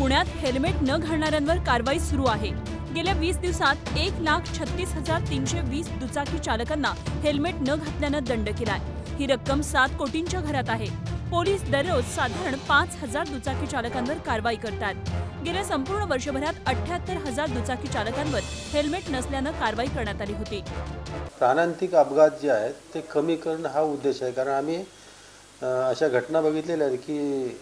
पुण्यात हेल्मेट न घालणाऱ्यांवर कारवाई सुरू आहे. गेल्या वीस दिवसात एक लाख छत्तीस हजार तीनशे वीस दुचाकी चालकांना हेल्मेट न घातल्यानं दंड केलाय. ही रक्कम सात कोटींच्या घरात आहे. पोलीस दररोज साधारण पाच हजार दुचाकी चालकांवर कारवाई करतात. गेल्या संपूर्ण वर्षभरात अठ्याहत्तर हजार दुचाकी चालकांवर हेल्मेट नसल्यानं कारवाई करण्यात आली होती. प्राणांतिक अपघात जे आहेत ते कमी करणं हा उद्देश आहे. कारण आम्ही अशा घटना बघितलेल्या आहेत की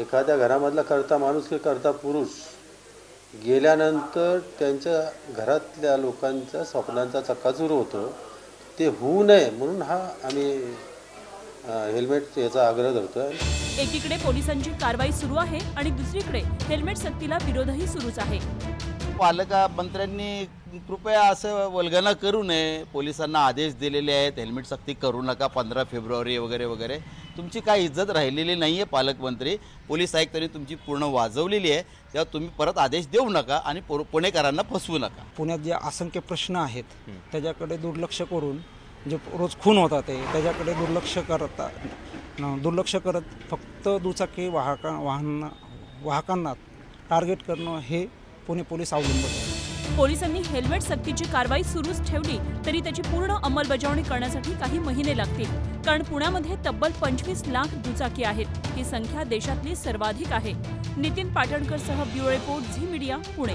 एखाद्या घरामधला करता माणूस किंवा करता पुरुष गेल्यानंतर त्यांच्या घरातल्या लोकांच्या स्वप्नांचा चक्काचूर होतो. ते होऊ नये म्हणून हा आम्ही हेल्मेट याचा आग्रह धरतो आहे एकीकडे पोलिसांची कारवाई सुरू आहे आणि दुसरीकडे हेल्मेट सक्तीला विरोधही सुरूच आहे. पालका मंत्र्यांनी कृपया असं वल्गना करू नये. पोलिसांना आदेश दिलेले आहेत हेल्मेट सक्ती करू नका पंधरा फेब्रुवारी वगैरे वगैरे. तुमची काही इज्जत राहिलेली नाही आहे पालकमंत्री. पोलीस आयुक्तांनी तुमची पूर्ण वाजवलेली आहे. तेव्हा तुम्ही परत आदेश देऊ नका आणि पुणेकरांना फसवू नका. पुण्यात जे असंख्य प्रश्न आहेत त्याच्याकडे दुर्लक्ष करून जे रोज खून होतात ते त्याच्याकडे दुर्लक्ष करता दुर्लक्ष करत फक्त दुचाकी वाहका वाहन वाहकांना टार्गेट करणं हे पुणे पोलीस अवलंबत आहे. पोलिसांनी हेल्मेट सक्तीची कारवाई सुरूच ठेवली तरी त्याची पूर्ण अंमलबजावणी करण्यासाठी काही महिने लागतील. कारण पुण्यामध्ये तब्बल पंचवीस लाख दुचाकी आहेत. ही संख्या देशातली सर्वाधिक आहे. Nitin पाटणकरसह bureau report Zee media Pune.